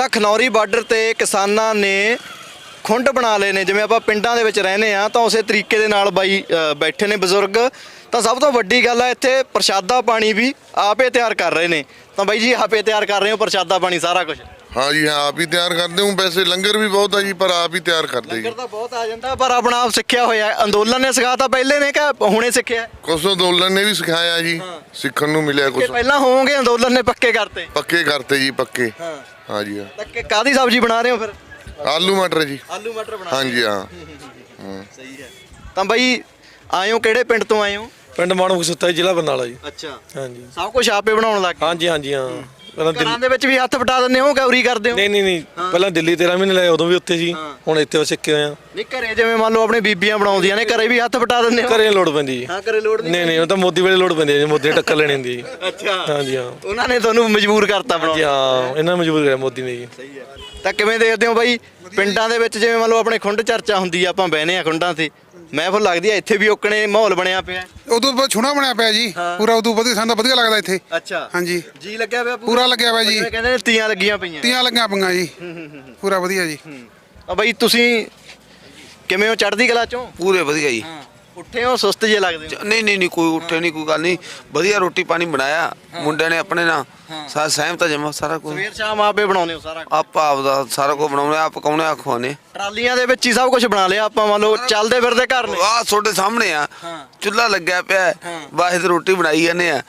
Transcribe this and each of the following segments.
ਤਾਂ ਖਨੌਰੀ ਬਾਰਡਰ ਤੇ ਕਿਸਾਨਾਂ ਨੇ ਖੁੰਡ ਬਣਾ ਲਏ ਨੇ। ਜਿਵੇਂ ਆਪਾਂ ਪਿੰਡਾਂ ਦੇ ਵਿੱਚ ਰਹਿੰਦੇ ਆ ਤਾਂ ਉਸੇ ਤਰੀਕੇ ਦੇ ਨਾਲ ਬਾਈ ਬੈਠੇ ਨੇ ਬਜ਼ੁਰਗ। ਤਾਂ ਸਭ ਤੋਂ ਵੱਡੀ ਗੱਲ ਹੈ ਇੱਥੇ ਪ੍ਰਸ਼ਾਦਾ ਪਾਣੀ ਵੀ ਆਪੇ ਤਿਆਰ ਕਰ ਰਹੇ ਨੇ। ਤਾਂ ਬਾਈ ਜੀ ਆਪੇ ਤਿਆਰ ਕਰ ਰਹੇ ਹੋ ਪ੍ਰਸ਼ਾਦਾ ਪਾਣੀ ਸਾਰਾ ਕੁਝ ਹਾਂ ਜੀ ਹਾਂ ਆਪ ਹੀ ਤਿਆਰ ਕਰਦੇ ਹਾਂ। ਵੈਸੇ ਲੰਗਰ ਵੀ ਬਹੁਤ ਆ ਜੀ ਪਰ ਆਪ ਹੀ ਤਿਆਰ ਕਰਦੇ ਜੀ। ਲੰਗਰ ਤਾਂ ਬਹੁਤ ਆ ਜਾਂਦਾ ਪਰ ਆਪਣਾ ਆਪ ਸਿੱਖਿਆ ਹੋਇਆ। ਅੰਦੋਲਨ ਨੇ ਸਿਖਾਤਾ ਪਹਿਲੇ ਨੇ ਕਿ ਹੁਣੇ ਸਿੱਖਿਆ? ਕੁਛ ਅੰਦੋਲਨ ਨੇ ਵੀ ਸਿਖਾਇਆ ਜੀ। ਸਿੱਖਣ ਨੂੰ ਮਿਲਿਆ ਕੁਛ। ਪਹਿਲਾਂ ਹੋਵੋਗੇ ਅੰਦੋਲਨ ਨੇ ਪੱਕੇ ਕਰਤੇ? ਪੱਕੇ ਕਰਤੇ ਜੀ ਪੱਕੇ। ਹਾਂ। ਹਾਂ ਜੀ ਹਾਂ। ਤਾਂ ਕਿ ਕਾਦੀ ਸਬਜ਼ੀ ਬਣਾ ਰਹੇ ਹੋ ਫਿਰ? ਆਲੂ ਮਟਰ ਜੀ। ਆਲੂ ਮਟਰ ਬਣਾ ਹਾਂ। ਜੀ ਹਾਂ। ਸਹੀ ਹੈ। ਤਾਂ ਬਾਈ ਆਇਓ ਕਿਹੜੇ ਪਿੰਡ ਤੋਂ ਆਇਓ ਪਿੰਡ ਮਾਣੂਕ ਸੁੱਤਾ ਜ਼ਿਲ੍ਹਾ ਬਰਨਾਲਾ ਜੀ। ਅੱਛਾ। ਹਾਂਜੀ। ਸਭ ਕੁਝ ਆਪੇ ਬਣਾਉਣ ਲੱਗ ਗਏ? ਹਾਂਜੀ ਹਾਂਜੀ ਹਾਂ। ਪਹਿਲਾਂ ਦਿੱਲੀ ਘਰਾਂ ਦੇ ਵਿੱਚ ਵੀ ਹੱਥ ਵਟਾ ਦਿੰਦੇ ਹੋ ਗੌਰੀ ਕਰਦੇ ਹੋ? ਨਹੀਂ ਨਹੀਂ ਨਹੀਂ। ਪਹਿਲਾਂ ਦਿੱਲੀ 13 ਮਹੀਨੇ ਲਏ ਉਦੋਂ ਵੀ ਉੱਥੇ ਸੀ। ਹੁਣ ਇੱਥੇ ਉਹ ਸਿੱਖੇ ਹੋਏ ਆ। ਨਹੀਂ ਘਰੇ ਜਿਵੇਂ ਮੰਨ ਲਓ ਆਪਣੇ ਬੀਬੀਆਂ ਬਣਾਉਂਦੀਆਂ ਨੇ ਘਰੇ ਵੀ ਹੱਥ ਵਟਾ ਦਿੰਦੇ ਹੋ? ਘਰੇ ਲੋੜ ਪੈਂਦੀ ਜੀ। ਹਾਂ ਘਰੇ ਲੋੜ ਨਹੀਂ ਨਹੀਂ ਉਹ ਤਾਂ ਮੋਦੀ ਵੇਲੇ ਲੋੜ ਪੈਂਦੀ ਹੈ ਜੀ ਮੋਦੀ ਨੇ ਟੱਕਰ ਲੈਣੀ ਹੁੰਦੀ ਜੀ। ਅੱਛਾ। ਹਾਂਜੀ ਹਾਂ। ਉਹਨਾਂ ਨੇ ਤੁਹਾਨੂੰ ਮਜਬੂਰ ਕਰਤਾ ਜੀ ਬਣਾਉਣ ਹਾਂ ਇਹਨਾਂ ਨੂੰ ਮਜਬੂਰ ਕਰਿਆ ਮੋਦੀ ਨੇ ਜੀ। ਸਹੀ ਹੈ। ਤਾਂ ਕਿਵੇਂ ਦੇਖਦੇ ਹੋ ਬਾਈ? ਪਿੰਡਾਂ ਦੇ ਵਿੱਚ ਜਿਵੇਂ ਮੰਨ ਲਓ ਆਪਣੇ ਖੁੰਡ ਚਰਚਾ ਹੁੰਦੀ ਆ ਆਪਾਂ ਬਹਿਨੇ ਆ ਖੁੰਡਾਂ ਤੇ। ਮਹਿਫਲ ਲੱਗਦੀ ਆ ਇੱਥੇ ਵੀ ਓਕਣੇ ਮਾਹੌਲ ਬਣਿਆ ਪਿਆ। ਉਦੋਂ ਬਹੁਤ ਛੋਣਾ ਬਣਿਆ ਪਿਆ ਜੀ। ਹਾਂ। ਪੂਰਾ ਉਦੋਂ ਵਧੀਆ ਸਾਨੂੰ ਤਾਂ ਵਧੀਆ ਲੱਗਦਾ ਇੱਥੇ। ਅੱਛਾ। ਹਾਂਜੀ। ਜੀ ਲੱਗਿਆ ਪਿਆ ਪੂਰਾ? ਲੱਗਿਆ ਹੋਇਆ ਜੀ। ਜਿਵੇਂ ਕਹਿੰਦੇ ਨੇ ਤੀਆਂ ਲੱਗੀਆਂ ਪਈਆਂ। ਤੀਆਂ ਲੱਗੀਆਂ ਪਈਆਂ ਜੀ। ਪੂਰਾ ਵਧੀਆ ਜੀ। ਆ ਬਾਈ ਤੁਸੀਂ ਕਿਵੇਂ ਹੋ? ਚੜ੍ਹਦੀ ਕਲਾ ਚੋਂ? ਪੂਰੇ ਵਧੀਆ ਜੀ। ਹਾਂ। ਉੱਠੇ ਹੋ ਸੁਸਤ ਜੇ ਲੱਗਦੇ ਹੋ ਨਹੀਂ ਨਹੀਂ ਨਹੀਂ ਕੋਈ ਉੱਠੇ ਨਹੀਂ ਕੋਈ ਗੱਲ ਨਹੀਂ। ਵਧੀਆ ਰੋਟੀ ਪਾਣੀ ਬਣਾਇਆ ਮੁੰਡਿਆਂ ਨੇ ਆਪਣੇ ਨਾਲ। ਸਾਰਾ ਸਹਿਮਤ ਜਮਾ ਸਾਰਾ ਕੁਝ ਸਵੇਰ ਸ਼ਾਮ ਆਪੇ ਬਣਾਉਂਦੇ ਹੋ ਸਾਰਾ ਕੁਛ। ਆਪ ਆਪਦਾ ਸਾਰਾ ਕੁਝ ਬਣਾਉਣੇ ਆਪ ਪਕਾਉਣੇ ਆ ਖਵਾਉਣੇ ਟਰਾਲੀਆਂ ਦੇ ਵਿੱਚ ਹੀ ਸਭ ਕੁਝ ਬਣਾ ਲਿਆ ਆਪਾਂ ਮੰਨ ਲਓ ਚੱਲਦੇ ਫਿਰਦੇ ਘਰ ਨੇ। ਆਹ ਤੁਹਾਡੇ ਸਾਹਮਣੇ ਆ। ਹਾਂ। ਚੁੱਲ੍ਹਾ ਲੱਗਿਆ ਪਿਆ ਹੈ। ਹਾਂ। ਵਾਹਿਦ ਰੋਟੀ ਬਣਾਈ ਜਾਂਦੇ ਆ।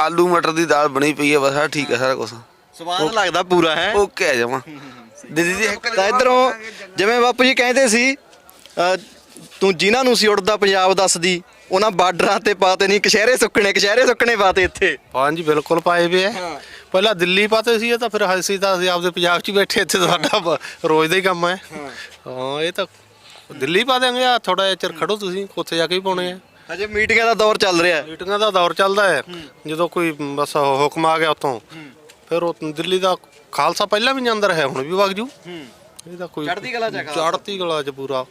ਆਲੂ ਮਟਰ ਦੀ ਦਾਲ ਬਣੀ ਪਈ ਹੈ ਬਸ ਠੀਕ ਹੈ ਸਾਰਾ ਕੁਝ ਸਵਾਦ ਲੱਗਦਾ ਪੂਰਾ ਹੈ? ਓਕੇ ਆ ਜਮਾ। ਦੀਦੀ ਜੀ ਇੱਕ ਤਾਂ ਇਧਰੋਂ ਜਿਵੇਂ ਬਾਪੂ ਜੀ ਕਹਿੰਦੇ ਸੀ ਅ, ਤੂੰ ਜਿਨ੍ਹਾਂ ਨੂੰ ਸੀ ਉੜਦਾ ਪੰਜਾਬ ਦੱਸਦੀ ਉਹਨਾਂ ਬਾਰਡਰਾਂ ਤੇ ਪਾਤੇ ਨਹੀਂ ਕਸ਼ਹਿਰੇ ਸੁੱਕਣੇ ਕਸ਼ਹਿਰੇ ਸੁੱਕਣੇ ਪਾਤੇ ਇੱਥੇ। ਹਾਂਜੀ ਬਿਲਕੁਲ ਪਾਏ ਵੇ ਹੈ। ਪਹਿਲਾਂ ਦਿੱਲੀ ਪਾਤੇ ਸੀ ਇਹ ਤਾਂ ਫਿਰ ਅਸੀਂ ਤਾਂ ਅਸੀਂ ਆਪਦੇ ਪੰਜਾਬ 'ਚ ਹੀ ਬੈਠੇ ਇੱਥੇ ਸਾਡਾ ਬ- ਰੋਜ਼ ਦਾ ਹੀ ਕੰਮ ਹੈ। ਹਾਂ। ਇਹ ਤਾਂ ਦਿੱਲੀ ਪਾ ਦੇਂਗੇ ਆ ਥੋੜਾ ਜਿਹਾ ਚਿਰ ਖੜੋ ਤੁਸੀਂ ਉੱਥੇ ਜਾ ਕੇ ਹੀ ਪਾਉਣੇ ਆ। ਹਜੇ ਮੀਟਿੰਗਾਂ ਦਾ ਦੌਰ ਚੱਲ ਰਿਹਾ ਹੈ। ਮੀਟਿੰਗਾਂ ਦਾ ਦੌਰ ਚੱਲਦਾ ਹੈ। ਜਦੋਂ ਕੋਈ ਬਸ ਹੁਕਮ ਆ ਗਿਆ ਉਤੋਂ ਫਿਰ ਉਹ ਦਿੱਲੀ ਦਾ ਖਾਲਸਾ ਪਹਿਲਾਂ ਵੀ ਜਾਂਦਾ ਰਿਹਾ ਹੁਣ ਵੀ ਵਗ ਜੂ। ਇਹ ਤਾਂ ਕੋਈ ਚੜ੍ਹਦੀ ਕਲਾ 'ਚ ਹੈ ਖਾਲਸਾ। ਚੜ੍ਹਦੀ ਕਲਾ ਚ ਪੂਰਾ।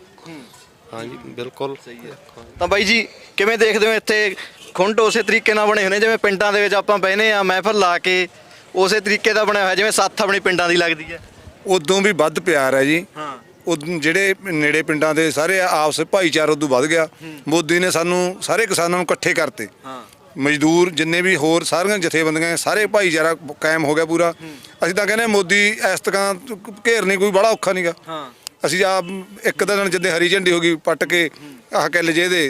ਹਾਂਜੀ ਬਿਲਕੁਲ। ਸਹੀ ਹੈ। ਤਾਂ ਬਾਈ ਜੀ ਕਿਵੇਂ ਦੇਖਦੇ ਹੋ ਇੱਥੇ ਖੁੰਡ ਉਸੇ ਤਰੀਕੇ ਨਾਲ ਬਣੇ ਹੋਏ ਨੇ? ਜਿਵੇਂ ਪਿੰਡਾਂ ਦੇ ਵਿੱਚ ਆਪਾਂ ਬਹਿਨੇ ਆ ਮਹਿਫਲ ਲਾ ਕੇ ਉਸੇ ਤਰੀਕੇ ਦਾ ਬਣਿਆ ਹੋਇਆ ਜਿਵੇਂ ਸੱਥ ਆਪਣੀ ਪਿੰਡਾਂ ਦੀ ਲੱਗਦੀ ਹੈ। ਉਦੋਂ ਵੀ ਵੱਧ ਪਿਆਰ ਹੈ ਜੀ। ਹਾਂ। ਉਦੋਂ ਜਿਹੜੇ ਨੇੜੇ ਪਿੰਡਾਂ ਦੇ ਸਾਰੇ ਆਪਸ ਭਾਈਚਾਰਾ ਉਦੋਂ ਵੱਧ ਗਿਆ। ਮੋਦੀ ਨੇ ਸਾਨੂੰ ਸਾਰੇ ਕਿਸਾਨਾਂ ਨੂੰ ਇਕੱਠੇ ਕਰਤੇ। ਹਾਂ। ਮਜ਼ਦੂਰ ਜਿੰਨੇ ਵੀ ਹੋਰ ਸਾਰੀਆਂ ਜਥੇਬੰਦੀਆਂ ਸਾਰੇ ਭਾਈਚਾਰਾ ਕਾਇਮ ਹੋ ਗਿਆ ਪੂਰਾ। ਅਸੀਂ ਤਾਂ ਕਹਿੰਦੇ ਮੋਦੀ ਇਸ ਤਰ੍ਹਾਂ ਘੇਰਨੀ ਕੋਈ ਬੜਾ ਔਖਾ ਨਹੀਂਗਾ ਹਾਂ। ਅਸੀਂ ਆ ਇੱਕ ਦਿਨ ਜਿੱਦੇ ਹਰੀ ਝੰਡੀ ਹੋ ਗਈ, ਪੱਟ ਕੇ ਆਹ ਕਿੱਲ ਜੇ ਦੇ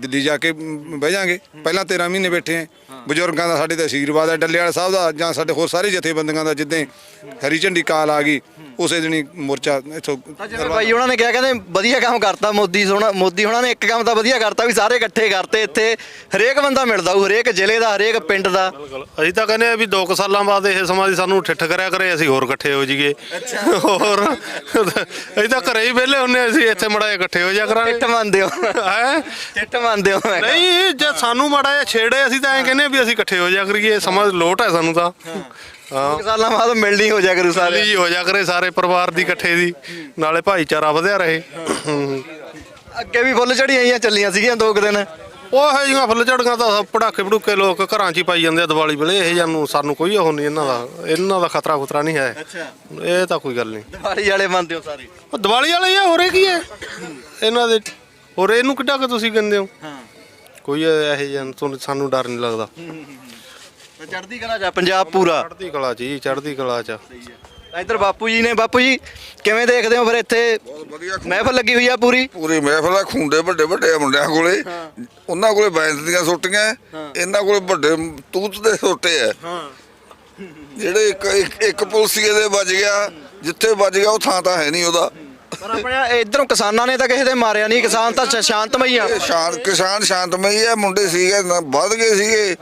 ਦਿੱਲੀ ਜਾ ਕੇ ਬਹਿ ਜਾਾਂਗੇ। ਪਹਿਲਾਂ 13 ਮਹੀਨੇ ਬੈਠੇ ਆਂ। ਬਜ਼ੁਰਗਾਂ ਦਾ ਸਾਡੇ ਤੇ ਆਸ਼ੀਰਵਾਦ ਹੈ ਡੱਲੇ ਸਾਹਿਬ ਦਾ ਜਾਂ ਸਾਡੇ ਹੋਰ ਸਾਰੇ ਜਥੇਬੰਦੀਆਂ ਦਾ ਜਿੱਦਾਂ ਹਰੀ ਝੰਡੀ ਕਾਲ ਆ ਗਈ ਉਸੇ ਦਿਨ ਹੀ ਮੋਰਚਾ ਇੱਥੋਂ ਜਿਵੇਂ ਬਾਈ ਉਹਨਾਂ ਨੇ ਕਿਹਾ ਕਹਿੰਦੇ ਵਧੀਆ ਕੰਮ ਕਰਤਾ ਮੋਦੀ ਸੋਹਣਾ ਮੋਦੀ ਉਹਨਾਂ ਨੇ ਇੱਕ ਕੰਮ ਤਾਂ ਵਧੀਆ ਕਰਤਾ ਵੀ ਸਾਰੇ ਇਕੱਠੇ ਕਰਤੇ ਇੱਥੇ। ਹਰੇਕ ਬੰਦਾ ਮਿਲਦਾ ਉਹ ਹਰੇਕ ਜ਼ਿਲ੍ਹੇ ਦਾ ਹਰੇਕ ਪਿੰਡ ਦਾ। ਅਸੀਂ ਤਾਂ ਕਹਿੰਦੇ ਆ ਵੀ 2 ਸਾਲਾਂ ਬਾਅਦ ਇਹ ਸਮਾਂ ਦੀ ਸਾਨੂੰ ਠਿੱਠ ਕਰਿਆ ਕਰੇ ਅਸੀਂ ਹੋਰ ਇਕੱਠੇ ਹੋ ਜਾਈਏ। ਹੋਰ। ਅਸੀਂ ਤਾਂ ਘਰੇ ਹੀ ਵਿਹਲੇ ਹੁੰਨੇ ਅਸੀਂ ਇੱਥੇ ਮੜਾ ਇਕੱਠੇ ਹੋ ਜਾ ਕਰਾਂਗੇ। ਟਿੱਟ ਮੰਨਦੇ ਹੋ। ਹੈ? ਟਿੱਟ ਮੰਨਦੇ ਹੋ ਮੈਂ ਕਿਹਾ। ਨਹੀਂ ਜੇ ਸਾਨੂੰ ਮਾੜਾ ਜਿਹਾ ਛੇੜੇ ਅਸੀਂ ਤਾਂ ਐਂ ਕਹਿੰਦੇ ਆ ਵੀ ਅਸੀਂ ਇਕੱਠੇ ਹੋ ਜਾ ਕਰੀਏ ਸਮਾਂ ਲੋਟ ਹੈ ਸਾਨੂੰ ਤਾਂ। ਹਾਂ। ਸਾਲਾਂ ਬਾਅਦ ਮਿਲਣੀ ਹੋ ਜਾ ਕਰੂ ਸਾਰੇ। ਜੀ ਹੋ ਜਾ ਕਰੇ ਸਾਰੇ ਪਰਿਵਾਰ ਦੀ ਇਕੱਠੇ ਦੀ ਨਾਲੇ ਭਾਈਚਾਰਾ ਵਧਿਆ ਰਹੇ। ਹੂੰ। ਅੱਗੇ ਵੀ ਫੁੱਲ ਝੜੀਆਂ ਹੀ ਚੱਲੀਆਂ ਸੀਗੀਆਂ ਦੋ ਕੁ ਦਿਨ। ਉਹ ਹੈ ਜੀਆਂ ਫੁੱਲ ਝੜੀਆਂ ਤਾਂ ਪੜਾਕੇ ਪੜੂਕੇ ਲੋਕ ਘਰਾਂ 'ਚ ਹੀ ਪਾਈ ਜਾਂਦੇ ਆ ਦੀਵਾਲੀ ਵੇਲੇ। ਇਹ ਜਾਂ ਨੂੰ ਸਾਨੂੰ ਕੋਈ ਉਹ ਨਹੀਂ ਇਹਨਾਂ ਦਾ ਇਹਨਾਂ ਦਾ ਖਤਰਾ ਖੁਤਰਾ ਨਹੀਂ ਹੈ। ਅੱਛਾ। ਇਹ ਤਾਂ ਕੋਈ ਗੱਲ ਨਹੀਂ। ਦਿਵਾਲੀ ਵਾਲੇ ਮੰਨਦੇ ਹੋ ਸਾਰੇ? ਉਹ ਦੀਵਾਲੀ ਵਾਲੇ ਆ ਹੋਰੇ ਕੀ ਹੈ? ਇਹਨਾਂ ਦੇ ਹੋਰ ਇਹਨੂੰ ਕਿੱਡਾ ਕਿ ਤੁਸੀਂ ਕਹਿੰਦੇ ਹੋ? ਹਾਂ। ਕੋਈ ਇਹੋ ਜਿਹਾ ਤੁਹਾਨੂੰ ਸਾਨੂੰ ਡਰ ਨਹੀਂ ਲੱਗਦਾ। ਚੜ੍ਹਦੀ ਕਲਾ ਜਾ ਪੰਜਾਬ ਪੂਰਾ। ਚੜ੍ਹਦੀ ਕਲਾ 'ਚ ਜੀ ਚੜ੍ਹਦੀ ਕਲਾ 'ਚ। ਇੱਧਰ ਬਾਪੂ ਜੀ ਨੇ ਬਾਪੂ ਜੀ ਕਿਵੇਂ ਦੇਖਦੇ ਹੋ ਫਿਰ ਇੱਥੇ? ਮਹਿਫਲ ਲੱਗੀ ਹੋਈ ਆ ਪੂਰੀ? ਪੂਰੀ ਮਹਿਫਲ ਆ ਖੁੰਡੇ ਵੱਡੇ ਵੱਡੇ ਮੁੰਡਿਆਂ ਕੋਲੇ। ਉਹਨਾਂ ਕੋਲੇ ਬੈਂਸ ਦੀਆਂ ਸੋਟੀਆਂ ਇਹਨਾਂ ਕੋਲੇ ਵੱਡੇ ਤੂਤ ਦੇ ਸੋਟੇ ਆ ਜਿਹੜੇ ਇੱਕ ਇੱਕ- ਪੁਲਸੀਏ ਦੇ ਵੱਜ ਗਿਆ ਜਿੱਥੇ ਵੱਜ ਗਿਆ ਉਹ ਥਾਂ ਤਾਂ ਹੈ ਨਹੀਂ ਉਹਦਾ। ਪਰ ਆਪਣੇ ਇਧਰੋਂ ਕਿਸਾਨਾਂ ਨੇ ਤਾਂ ਕਿਸੇ ਦੇ ਮਾਰਿਆ ਨਹੀਂ ਕਿਸਾਨ ਤਾਂ ਸ਼ਾਂਤਮਈ ਆ। ਕਿਸਾਨ ਸ਼ਾਂਤਮਈ ਆ ਮੁੰਡੇ ਸੀਗੇ ਵੱਧ ਗਏ ਸੀਗੇ।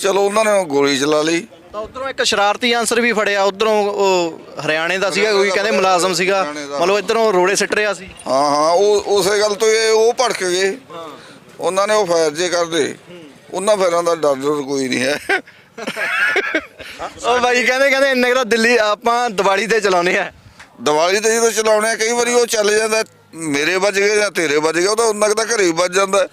ਚਲੋ ਉਹਨਾਂ ਨੇ ਗੋਲੀ ਚਲਾ ਲਈ। ਤਾਂ ਉਧਰੋਂ ਇੱਕ ਸ਼ਰਾਰਤੀ ਆਂਸਰ ਵੀ ਫੜਿਆ ਉਧਰੋਂ ਉਹ ਹਰਿਆਣੇ ਦਾ ਸੀਗਾ ਕੋਈ ਕਹਿੰਦੇ ਮੁਲਾਜ਼ਮ ਸੀਗਾ। ਮਤਲਬ ਇਧਰੋਂ ਰੋੜੇ ਸਿੱਟ ਰਿਹਾ ਸੀ। ਹਾਂ ਹਾਂ ਉਹ ਉਸੇ ਗੱਲ ਤੋਂ ਇਹ ਉਹ ਭੜਕ ਗਏ। ਉਹਨਾਂ ਨੇ ਉਹ ਫਾਇਰ ਜੇ ਕਰਦੇ। ਉਹਨਾਂ ਫਾਇਰਾਂ ਦਾ ਡਰ ਡਰ ਕੋਈ ਨਹੀਂ ਹੈ। ਉਹ ਬਾਈ ਕਹਿੰਦੇ ਕਹਿੰਦੇ ਇੰਨੇ ਕੁ ਤਾਂ ਦਿੱਲੀ ਆਪਾਂ ਦੀਵਾਲੀ ਤੇ ਚਲਾਉਨੇ ਆ। ਦੀਵਾਲੀ ਤੇ ਜਦੋਂ ਚਲਾਉਣੇ ਆ, ਕਈ ਵਾਰੀ ਉਹ ਚੱਲ ਜਾਂਦਾ ਮੇਰੇ ਵੱਜ ਗਏ ਜਾਂ ਤੇਰੇ ਵੱਜ ਗਏ ਉਹ ਤਾਂ ਉਹਨਾਂ ਤਾਂ ਘਰੇ ਵੱਜ ਜਾਂਦਾ।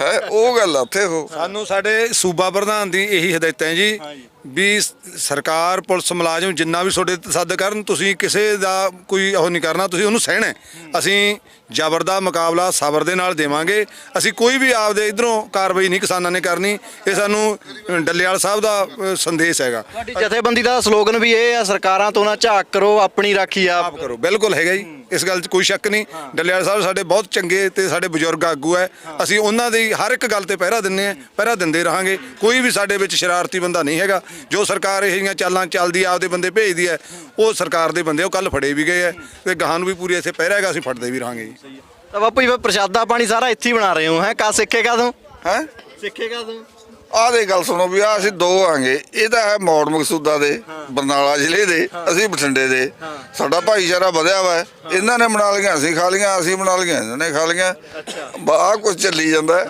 ਹੈ ਉਹ ਗੱਲ ਆ ਉੱਥੇ ਉਹ। ਸਾਨੂੰ ਸਾਡੇ ਸੂਬਾ ਪ੍ਰਧਾਨ ਦੀ ਇਹੀ ਹਦਾਇਤਾਂ ਹੈ ਜੀ। ਵੀ ਸਰਕਾਰ ਪੁਲਿਸ ਮੁਲਾਜ਼ਮ ਜਿੰਨਾ ਵੀ ਤੁਹਾਡੇ ਸੱਦ ਕਰਨ ਤੁਸੀਂ ਕਿਸੇ ਦਾ ਕੋਈ ਉਹ ਨਹੀਂ ਕਰਨਾ ਤੁਸੀਂ ਉਹਨੂੰ ਸਹਿਣਾ ਹੈ। ਅਸੀਂ ਜ਼ਬਰ ਦਾ ਮੁਕਾਬਲਾ ਸਬਰ ਦੇ ਨਾਲ ਦੇਵਾਂਗੇ। ਅਸੀਂ ਕੋਈ ਵੀ ਆਪਦੇ ਇਧਰੋਂ ਕਾਰਵਾਈ ਨਹੀਂ ਕਿਸਾਨਾਂ ਨੇ ਕਰਨੀ। ਇਹ ਸਾਨੂੰ ਅ, ਡੱਲੇਵਾਲ ਸਾਹਿਬ ਦਾ ਅ, ਸੰਦੇਸ਼ ਹੈਗਾ। ਤੁਹਾਡੀ ਜਥੇਬੰਦੀ ਦਾ ਸਲੋਗਨ ਵੀ ਇਹ ਆ ਸਰਕਾਰਾਂ ਤੋਂ ਨਾ ਝਾਕ ਕਰੋ ਆਪਣੀ ਰਾਖੀ ਆਪ ਆਪ ਕਰੋ ਬਿਲਕੁਲ ਹੈਗਾ ਜੀ। ਇਸ ਗੱਲ 'ਚ ਕੋਈ ਸ਼ੱਕ ਨਹੀਂ। ਡੱਲੇਵਾਲ ਸਾਹਿਬ ਸਾਡੇ ਬਹੁਤ ਚੰਗੇ ਤੇ ਸਾਡੇ ਬਜ਼ੁਰਗ ਆਗੂ ਹੈ। ਅਸੀਂ ਉਹਨਾਂ ਦੀ ਹਰ ਇੱਕ ਗੱਲ ਤੇ ਪਹਿਰਾ ਦਿੰਨੇ ਆ ਪਹਿਰਾ ਦਿੰਦੇ ਰਹਾਂਗੇ। ਕੋਈ ਵੀ ਸਾਡੇ ਵਿੱਚ ਸ਼ਰਾਰਤੀ ਬੰਦਾ ਨਹੀਂ ਹੈਗਾ। ਜੋ ਸਰਕਾਰ ਇਹ ਜਿਹੀਆਂ ਚਾਲਾਂ ਚੱਲਦੀ ਆਪਦੇ ਬੰਦੇ ਭੇਜਦੀ ਹੈ ਉਹ ਸਰਕਾਰ ਦੇ ਬੰਦੇ ਉਹ ਕੱਲ ਫੜੇ ਵੀ ਗਏ ਆ ਤੇ ਗਾਹਾਂ ਨੂੰ ਵੀ ਪੂਰੀ ਇੱਥੇ ਪਹਿਰਾ ਹੈਗਾ ਅਸੀਂ ਫੜਦੇ ਵੀ ਰਹਾਂਗੇ ਜੀ। ਤਾਂ ਬਾਪੂ ਜੀ ਫਿਰ ਪ੍ਰਸ਼ਾਦਾ ਪਾਣੀ ਸਾਰਾ ਇੱਥੇ ਹੀ ਬਣਾ ਰਹੇ ਹੋ ਹੈ? ਕਾ ਸਿੱਖੇਗਾ ਤੂੰ? ਹੈ? ਸਿੱਖੇਗਾ ਤੂੰ? ਆਹ ਦੇ ਗੱਲ ਸੁਣੋ ਵੀ ਆ ਅਸੀਂ ਦੋ ਆਂਗੇ। ਇਹਦਾ ਹੈ ਮੌੜ ਮਕਸੂਦਾ ਦੇ ਬਰਨਾਲਾ ਜ਼ਿਲ੍ਹੇ ਦੇ ਅਸੀਂ ਬਠਿੰਡੇ ਦੇ। ਸਾਡਾ ਭਾਈਚਾਰਾ ਵਧਿਆ ਵਾ। ਹੈ। ਇਹਨਾਂ ਨੇ ਬਣਾ ਲਈਆਂ ਅਸੀਂ ਖਾ ਲਈਆਂ ਅਸੀਂ ਬਣਾ ਲਈਆਂ ਇਹਨਾਂ ਨੇ ਖਾ ਲਈਆਂ। ਬਾਹ ਕੁਝ ਚੱਲੀ ਜਾਂਦਾ। ਹੈ।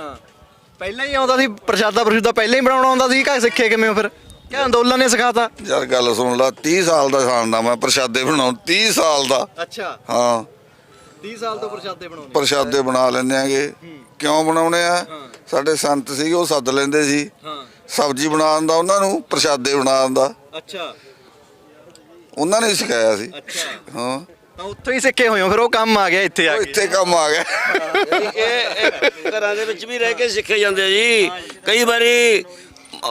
ਪਹਿਲਾਂ ਹੀ ਆਉਂਦਾ ਸੀ ਪ੍ਰਸ਼ਾਦਾ ਪ੍ਰਸ਼ੂਦਾ ਪਹਿਲਾਂ ਹੀ ਬਣਾਉਣਾ ਆਉਂਦਾ ਸੀ ਕਾ ਸਿੱਖੇ ਕਿਵੇਂ ਹੋ ਫਿਰ? ਕਿ ਅੰਦੋਲਨ ਨੇ ਸਿਖਾਤਾ? ਯਾਰ ਗੱਲ ਸੁਣ ਲਾ 30 ਸਾਲ ਦਾ ਖਾਂਦਾ ਮੈਂ ਪ੍ਰਸ਼ਾਦੇ ਬਣਾਉਂ 30 ਸਾਲ ਦਾ। ਅੱਛਾ। ਹਾਂ। 30 ਸਾਲ ਤੋਂ ਪ੍ਰਸ਼ਾਦੇ ਬਣਾਉਣੇ ਪ੍ਰਸ਼ਾਦੇ ਬਣਾ ਲੈਂਦੇ ਆਂਗੇ। ਕਿਉਂ ਬਣਾਉਣੇ ਆ? ਸਾਡੇ ਸੰਤ ਸੀ ਉਹ ਸੱਦ ਲੈਂਦੇ ਸੀ। ਹਾਂ। ਸਬਜ਼ੀ ਬਣਾਉਣ ਦਾ ਉਹਨਾਂ ਨੂੰ ਪ੍ਰਸ਼ਾਦੇ ਬਣਾਉਣ ਦਾ। ਅੱਛਾ। ਉਹਨਾਂ ਨੇ ਸਿਖਾਇਆ ਸੀ। ਅੱਛਾ। ਹਾਂ। ਤਾਂ ਉੱਥੋਂ ਹੀ ਸਿੱਖੇ ਹੋਏ ਹੋ ਫਿਰ ਉਹ ਕੰਮ ਆ ਗਿਆ ਇੱਥੇ ਆ ਉਹ ਕੇ। ਇੱਥੇ ਕੰਮ ਆ ਗਿਆ। ਇਹ ਇਹ ਘਰਾਂ ਦੇ ਵਿੱਚ ਵੀ ਰਹਿ ਕੇ ਸਿੱਖੇ ਜਾਂਦੇ ਆ ਜੀ। ਕਈ ਵਾਰੀ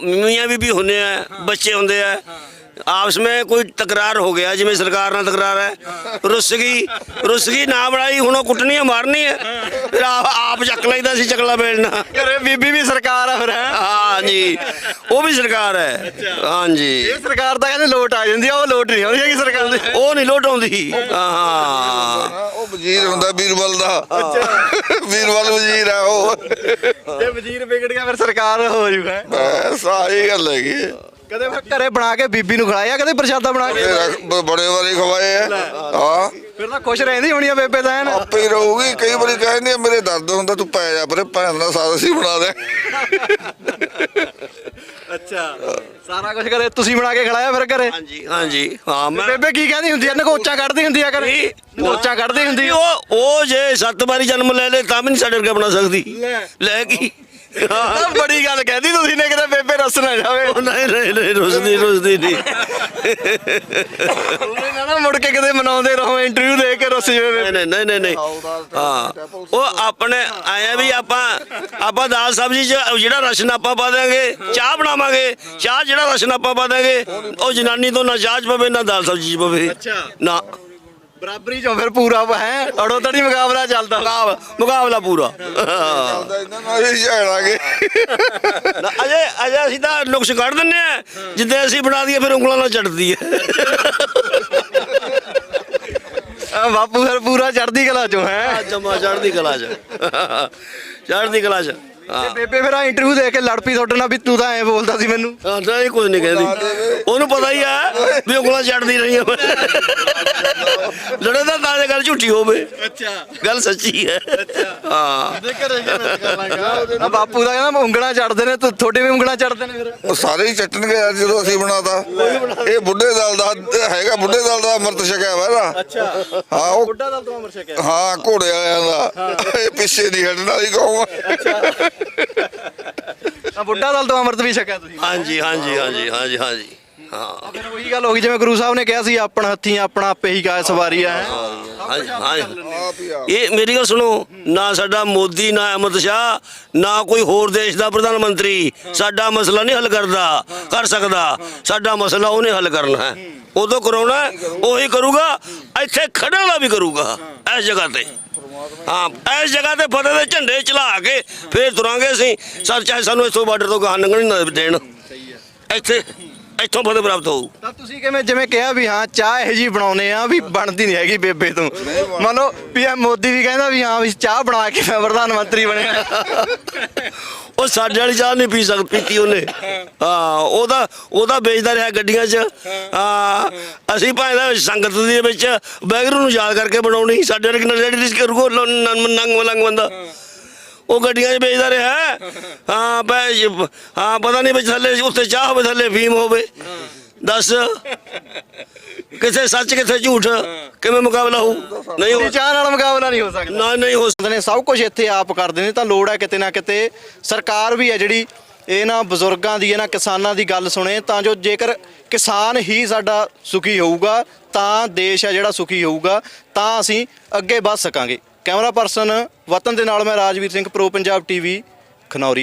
ਮੀਆਂ ਬੀਬੀ ਹੁੰਦੇ ਆ ਬੱਚੇ ਹੁੰਦੇ ਆ। ਆਪਸ ਵਿੱਚ ਕੋਈ ਤਕਰਾਰ ਹੋ ਗਿਆ ਜਿਵੇਂ ਸਰਕਾਰ ਨਾਲ ਤਕਰਾਰ ਹੈ। ਰੁੱਸ ਗਈ ਰੁੱਸ ਗਈ ਨਾ ਬਣਾਈ ਹੁਣ ਉਹ ਕੁੱਟਣੀ ਆ ਮਾਰਨੀ ਹੈ ਫਿਰ ਆਪ ਆਪ ਚੱਕ ਲਈਦਾ ਸੀ ਚੱਕਲਾ ਬੇਲਣਾ ਘਰੇ ਬੀਬੀ ਵੀ ਸਰਕਾਰ ਆ ਫਿਰ ਹੈ? ਹਾਂ ਜੀ ਉਹ ਵੀ ਸਰਕਾਰ ਹੈ। ਹਾਂ ਜੀ। ਇਹ ਸਰਕਾਰ ਤਾਂ ਕਹਿੰਦੇ ਲੋਟ ਆ ਜਾਂਦੀ ਆ ਉਹ ਲੋਟ ਨਹੀਂ ਆਉਂਦੀ ਹੈਗੀ ਸਰਕਾਰ ਦੀ। ਉਹ ਨਹੀਂ ਲੋਟ ਆਉਂਦੀ। ਹਾਂ। ਉਹ ਵਜ਼ੀਰ ਹੁੰਦਾ ਬੀਰਬਲ ਦਾ। ਬੀਰਬਲ ਵਜ਼ੀਰ ਆ ਉਹ। ਜੇ ਵਜ਼ੀਰ ਵਿਗੜ ਗਿਆ ਫਿਰ ਸਰਕਾਰ ਹੋ ਜੂਗਾ ਬਸ ਆਹੀ ਗੱਲ ਹੈਗੀ। ਕਦੇ ਫਿਰ ਘਰੇ ਬਣਾ ਕੇ ਬੀਬੀ ਨੂੰ ਖਿਲਾਇਆ ਕਦੇ ਪ੍ਰਸ਼ਾਦਾ ਬਣਾ ਕੇ। ਬ- ਬੜੇ ਵਾਰੀ ਖਵਾਏ ਆ। ਹਾਂ। ਫਿਰ ਤਾਂ ਖੁਸ਼ ਰਹਿੰਦੀ ਹੋਣੀ ਆ ਬੇਬੇ ਤਾਂ ਐਨ। ਆਪੇ ਹੀ ਰਹੂਗੀ ਕਈ ਵਾਰੀ ਕਹਿੰਦੀ ਆ, ਮੇਰੇ ਦਰਦ ਹੁੰਦਾ ਤੂੰ ਪੈ ਜਾ ਪਰੇ ਭੈਣ ਦਾ ਸਾਥ ਅਸੀਂ ਬਣਾ ਦੇ। ਅੱਛਾ ਸਾਰਾ ਕੁਝ ਕਰੇ ਤੁਸੀਂ ਬਣਾ ਕੇ ਖਿਲਾਇਆ ਫਿਰ ਘਰੇ? ਹਾਂਜੀ ਹਾਂਜੀ ਹਾਂ ਮੈਂ ਬੇਬੇ ਕੀ ਕਹਿੰਦੀ ਹੁੰਦੀ ਆ ਨਗੋਚਾਂ ਕੱਢਦੀ ਹੁੰਦੀ ਆ ਘਰੇ? ਨਗੋਚਾਂ ਕੱਢਦੀ ਹੁੰਦੀ ਉਹ ਉਹ ਜੇ ਸੱਤ ਵਾਰੀ ਜਨਮ ਲੈ ਲੇ ਤਾਂ ਵੀ ਨਹੀਂ ਸਾਡੇ ਵਰਗਾ ਬਣਾ ਸਕਦੀ। ਲੈ। ਲੈ ਕੀ? ਆਹ ਬੜੀ ਗੱਲ ਕਹਿੰਦੀ ਤੁਸੀਂ ਨੇ ਕਿਤੇ ਬੇਬੇ ਰਸ ਨਾ ਜਾਵੇ। ਉਹ ਨਹੀਂ ਨਹੀਂ ਨਹੀਂ ਰੁਸਦੀ ਰੁਸਦੀ ਨਹੀਂ। ਉਹਨੇ ਨਾ ਨਾ ਮੁੜ ਕੇ ਕਿਤੇ ਮਨਾਉਂਦੇ ਰਹੋ ਇੰਟਰਵਿਊ ਦੇ ਕੇ ਰਸ ਜਾਵੇ। ਨਹੀਂ ਨਹੀਂ ਨਹੀਂ ਨਹੀਂ। ਹਾਂ। ਉਹ ਆਪਣੇ ਆਇਆ ਵੀ ਆਪਾਂ ਆਪਾਂ ਦਾਲ ਸਬਜ਼ੀ ਚ ਜਿਹੜਾ ਰਸ਼ਨ ਆਪਾਂ ਪਾ ਦਾਂਗੇ ਚਾਹ ਬਣਾਵਾਂਗੇ। ਚਾਹ ਜਿਹੜਾ ਰਸ਼ਨ ਆਪਾਂ ਪਾ ਦਾਂਗੇ ਉਹ ਜਨਾਨੀ ਤੋਂ ਨਾ ਚਾਹ ਚ ਪਵੇ ਨਾ ਦਾਲ ਸਬਜ਼ੀ ਚ ਪਵੇ। ਅੱਛਾ। ਨਾ। ਬਰਾਬਰੀ ਚੋਂ ਫਿਰ ਪੂਰਾ ਹੈ? ਅੜੋ ਤੜੀ ਮੁਕਾਬਲਾ ਚੱਲਦਾ। ਮੁਕਾਬਲਾ ਮੁਕਾਬਲਾ ਪੂਰਾ। ਚੱਲਦਾ ਇਹਨਾਂ ਨਾਲ ਹੀ ਝਗੜਾਂਗੇ ਨਾ, ਅਜੇ ਅਜੇ ਅਸੀਂ ਤਾਂ ਨੁਕਸ ਕੱਢ ਦਿੰਨੇ ਆ। ਜਿੱਦੇ ਅਸੀਂ ਬਣਾ ਦਈਏ ਫਿਰ ਉਂਗਲਾਂ ਨਾਲ ਚੜਦੀ ਹੈ ਆ ਬਾਪੂ ਫਿਰ ਪੂਰਾ ਚੜਦੀ ਕਲਾ ਚੋਂ ਹੈ? ਜਮਾ ਚੜਦੀ ਕਲਾ ਚ। ਚੜਦੀ ਕਲਾ ਚ ਹਾਂ। ਬੇਬੇ ਫਿਰ ਆ ਇੰਟਰਵਿਊ ਦੇ ਕੇ ਲੜ ਪਈ ਤੁਹਾਡੇ ਨਾਲ ਵੀ ਤੂੰ ਤਾਂ ਐ ਬੋਲਦਾ ਸੀ ਮੈਨੂੰ। ਹਾਂ ਤਾਂ ਇਹ ਕੁਝ ਨਹੀਂ ਕਹਿੰਦੀ। ਉਹਨੂੰ ਪਤਾ ਹੀ ਆ ਵੀ ਉਂਗਲਾਂ ਚੜਦੀ ਰਹੀਆਂ। ਲੜੇ ਤਾਂ ਤਾਂ ਗੱਲ ਝੂਠੀ ਹੋਵੇ। ਅੱਛਾ। ਗੱਲ ਸੱਚੀ ਹੈ। ਹਾਂ। ਦੇ ਕਰ ਲਾਂਗਾ ਆ? ਬਾਪੂ ਦਾ ਕਹਿੰਦਾ ਉਂਗਲਾਂ ਚੜਦੇ ਨੇ ਤੇ ਤੁਹਾਡੇ ਵੀ ਉਂਗਲਾਂ ਚੜਦੇ ਨੇ ਫਿਰ। ਉਹ ਸਾਰੇ ਹੀ ਚੱਟਣਗੇ ਯਾਰ ਜਦੋਂ ਅਸੀਂ ਬਣਾਤਾ। ਇਹ ਬੁੱਢੇ ਦਲ ਦਾ ਹੈਗਾ ਬੁੱਢੇ ਦਲ ਦਾ ਅੰਮ੍ਰਿਤ ਛਕਿਆ ਵਾ ਇਹਦਾ। ਅੱਛਾ। ਹਾਂ ਉਹ ਬੁੱਢਾ ਦਲ ਤੋਂ ਅਮਰ ਛਕਿਆ। ਹਾਂ ਘੋੜੇ ਵਾਲਿਆਂ ਦਾ। ਇਹ ਪਿੱਛੇ ਨਹੀਂ ਹਟਣ ਵਾਲੀ ਕੌਮ ਆ। ਆ ਬੁੱਢਾ ਦਲ ਤੋਂ ਅਮਰਤ ਵੀ ਛਕਿਆ ਤੁਸੀਂ। ਹਾਂਜੀ ਹਾਂਜੀ ਹਾਂਜੀ ਹਾਂਜੀ ਹਾਂਜੀ। ਹਾਂ। ਫਿਰ ਉਹੀ ਗੱਲ ਹੋ ਗਈ ਜਿਵੇਂ ਗੁਰੂ ਸਾਹਿਬ ਨੇ ਕਿਹਾ ਸੀ ਆਪਣਾ ਹੱਥੀਂ ਆਪਣਾ ਆਪੇ ਹੀ ਕਾਇ ਸਵਾਰੀ ਆ ਹੈਂ। ਹਾਂਜੀ ਇਹ ਮੇਰੀ ਗੱਲ ਸੁਣੋ ਨਾ ਸਾਡਾ ਮੋਦੀ ਨਾ ਅਮਿਤ ਸ਼ਾਹ ਨਾ ਕੋਈ ਹੋਰ ਦੇਸ਼ ਦਾ ਪ੍ਰਧਾਨ ਮੰਤਰੀ ਸਾਡਾ ਮਸਲਾ ਨਹੀਂ ਹੱਲ ਕਰਦਾ ਕਰ ਸਕਦਾ। ਸਾਡਾ ਮਸਲਾ ਉਹਨੇ ਹੱਲ ਕਰਨਾ ਹੈ। ਉਦੋਂ ਕਰਾਉਣਾ ਉਹੀ ਕਰੂਗਾ ਇੱਥੇ ਖੜਨ ਵਾਲਾ ਵੀ ਕਰੂਗਾ ਇਸ ਜਗ੍ਹਾ ਤੇ। ਹਾਂ ਇਸ ਜਗ੍ਹਾ ਤੇ ਫਤਿਹ ਦੇ ਝੰਡੇ ਚਲਾ ਕੇ ਫੇਰ ਤੁਰਾਂਗੇ ਅਸੀਂ। ਸਰ ਚਾਹੇ ਸਾਨੂੰ ਇੱਥੋਂ ਬਾਰਡਰ ਤੋਂ ਗਾਹ ਲੰਘਣ ਨਾ ਦੇਣ। ਇੱਥੇ ਇੱਥੋਂ ਫਤਿਹ ਪ੍ਰਾਪਤ ਹੋਊ। ਤਾਂ ਤੁਸੀਂ ਕਿਵੇਂ ਜਿਵੇਂ ਕਿਹਾ ਵੀ ਹਾਂ ਚਾਹ ਇਹ ਜੀ ਬਣਾਉਨੇ ਆ ਵੀ ਬਣਦੀ ਨਹੀਂ ਹੈਗੀ ਬੇਬੇ ਤੋਂ। ਮੰਨ ਲਓ ਇਹ ਮੋਦੀ ਵੀ ਕਹਿੰਦਾ ਵੀ ਹਾਂ ਵੀ ਚਾਹ ਬਣਾ ਕੇ ਮੈਂ ਪ੍ਰਧਾਨ ਮੰਤਰੀ ਬਣਿਆ। ਉਹ ਸਾਡੇ ਵਾਲੀ ਚਾਹ ਨਹੀਂ ਪੀ ਸਕਦੀ ਪੀਤੀ ਉਹਨੇ। ਹਾਂ ਉਹਦਾ ਉਹਦਾ ਵੇਚਦਾ ਰਿਹਾ ਗੱਡੀਆਂ 'ਚ। ਹਾਂ ਅਸੀਂ ਭਾਵੇਂ ਦਾ ਸੰਗਤ ਦੇ ਵਿੱਚ ਬੈਗਰੂ ਨੂੰ ਯਾਦ ਕਰਕੇ ਬਣਾਉਣੀ। ਸਾਡੇ ਵਰਗੇ ਨਰੇਡੀ ਰਿਸ ਕਰੂਗੋ ਨੰਗ ਮਲੰਗ ਬੰਦਾ। ਉਹ ਗੱਡੀਆਂ 'ਚ ਵੇਚਦਾ ਰਿਹਾ ਹੈ। ਹਾਂ ਬਈ ਹਾਂ ਪਤਾ ਨਹੀਂ ਵਿੱਚ ਥੱਲੇ ਉੱਤੇ ਚਾਹ ਹੋਵੇ ਥੱਲੇ ਫੀਮ ਹੋਵੇ। ਦੱਸ ਕਿਸੇ ਸੱਚ ਕਿੱਥੇ ਝੂਠ? ਕਿਵੇਂ ਮੁਕਾਬਲਾ ਹੋਊ? ਨਹੀਂ ਹੋ- ਚਾਹ ਨਾਲ ਮੁਕਾਬਲਾ ਨਹੀਂ ਹੋ ਸਕਦਾ। ਨਾ ਨਹੀਂ ਹੋ ਨੇ ਸਭ ਕੁਝ ਇੱਥੇ ਆਪ ਕਰਦੇ ਨੇ ਤਾਂ ਲੋੜ ਹੈ ਕਿਤੇ ਨਾ ਕਿਤੇ। ਸਰਕਾਰ ਵੀ ਹੈ ਜਿਹੜੀ ਇਹਨਾਂ ਬਜ਼ੁਰਗਾਂ ਦੀ ਇਹਨਾਂ ਕਿਸਾਨਾਂ ਦੀ ਗੱਲ ਸੁਣੇ ਤਾਂ ਜੋ ਜੇਕਰ ਕਿਸਾਨ ਹੀ ਸਾਡਾ ਸੁਖੀ ਹੋਊਗਾ ਤਾਂ ਦੇਸ਼ ਹੈ ਜਿਹੜਾ ਸੁਖੀ ਹੋਊਗਾ ਤਾਂ ਅਸੀਂ ਅੱਗੇ ਵੱਧ ਸਕਾਂਗੇ। ਕੈਮਰਾ ਪਰਸਨ ਵਤਨ ਦੇ ਨਾਲ ਮੈਂ ਰਾਜਵੀਰ ਸਿੰਘ ਪ੍ਰੋ ਪੰਜਾਬ ਟੀਵੀ ਖਨੌਰੀ।